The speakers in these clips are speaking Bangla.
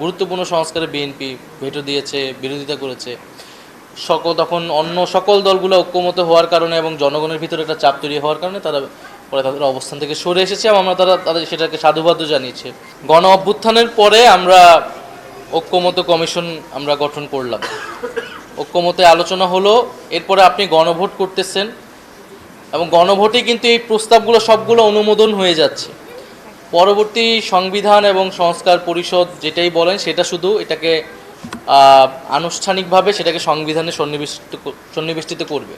গুরুত্বপূর্ণ সংস্কারে বিএনপি ভেটো দিয়েছে, বিরোধিতা করেছে। সকল তখন অন্য সকল দলগুলো ঐক্যমত হওয়ার কারণে এবং জনগণের ভিতরে একটা চাপ তৈরি হওয়ার কারণে তারা পরে তাদের অবস্থান থেকে সরে এসেছে এবং আমরা তারা তাদের সেটাকে সাধুবাদ্য জানিয়েছে। গণ অভ্যুত্থানের পরে আমরা ঐক্যমত কমিশন আমরা গঠন করলাম। ঐক্যমতে আলোচনা হলো, এরপরে আপনি গণভোট করতেছেন এবং গণভোটে কিন্তু এই প্রস্তাবগুলো সবগুলো অনুমোদন হয়ে যাচ্ছে। পরবর্তী সংবিধান এবং সংস্কার পরিষদ যেটাই বলেন, সেটা শুধু এটাকে আনুষ্ঠানিকভাবে সেটাকে সংবিধানে সন্নিবেশিত সন্নিবেষ্টিত করবে।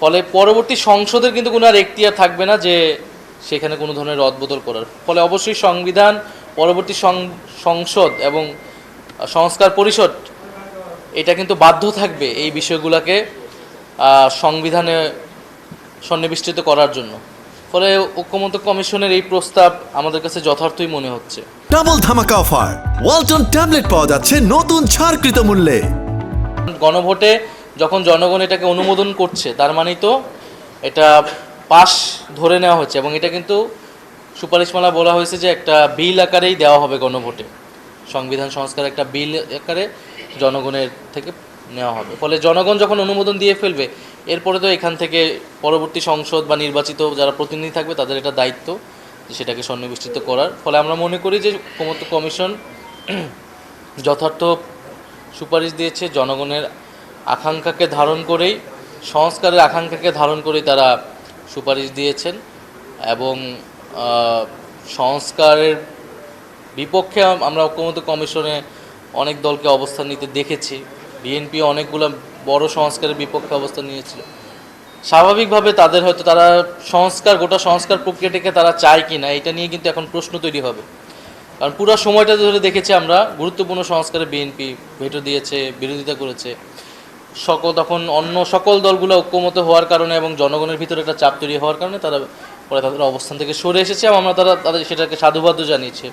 ফলে পরবর্তী সংসদের কিন্তু কোনো আর এখতিয়ার থাকবে না যে সেখানে কোনো ধরনের রদবদল করার। ফলে অবশ্যই সংবিধান, পরবর্তী সংসদ এবং সংস্কার পরিষদ, এটা কিন্তু বাধ্য থাকবে এই বিষয়গুলোকে সংবিধানে সন্নিবেষ্টিত করার জন্য। ফলে ঐক্যমত কমিশনের এই প্রস্তাব আমাদের কাছে যথার্থই মনে হচ্ছে। ডাবল ধামাকা অফার। ওয়ালটন ট্যাবলেট পাওয়া যাচ্ছে নতুন ছাড়কৃত মূল্যে। গণভোটে যখন জনগণ এটাকে অনুমোদন করছে তার মানেই তো এটা পাশ ধরে নেওয়া হচ্ছে এবং এটা কিন্তু সুপারিশমালা বলা হয়েছে যে একটা বিল আকারেই দেওয়া হবে গণভোটে। সংবিধান সংস্কার একটা বিল আকারে জনগণের থেকে নেওয়া হবে। ফলে জনগণ যখন অনুমোদন দিয়ে ফেলবে, এরপরে তো এখান থেকে পরবর্তী সংসদ বা নির্বাচিত যারা প্রতিনিধি থাকবে, তাদের এটা দায়িত্ব যে সেটাকে সন্নিবেষ্টিত করার। ফলে আমরা মনে করি যে ক্ষমতা কমিশন যথার্থ সুপারিশ দিয়েছে, জনগণের আকাঙ্ক্ষাকে ধারণ করেই, সংস্কারের আকাঙ্ক্ষাকে ধারণ করেই তারা সুপারিশ দিয়েছেন এবং সংস্কারের বিপক্ষে আমরা ঐক্যমত কমিশনে অনেক দলকে অবস্থান নিতে দেখেছি। বিএনপি অনেকগুলো বড় সংস্কারের বিপক্ষে অবস্থান নিয়েছিল। স্বাভাবিকভাবে তাদের হয়তো তারা সংস্কার, গোটা সংস্কার প্রক্রিয়াটিকে তারা চায় কি না এটা নিয়ে কিন্তু এখন প্রশ্ন তৈরি হবে। কারণ পুরো সময়টা ধরে দেখেছি আমরা, গুরুত্বপূর্ণ সংস্কারে বিএনপি ভেটো দিয়েছে, বিরোধিতা করেছে। সকল তখন অন্য সকল দলগুলো ঐক্যমত হওয়ার কারণে এবং জনগণের ভিতরে একটা চাপ তৈরি হওয়ার কারণে তারা পরে তাদের অবস্থান থেকে সরে এসেছে এবং আমরা তারা তাদের সেটাকে সাধুবাদ্য জানিয়েছে।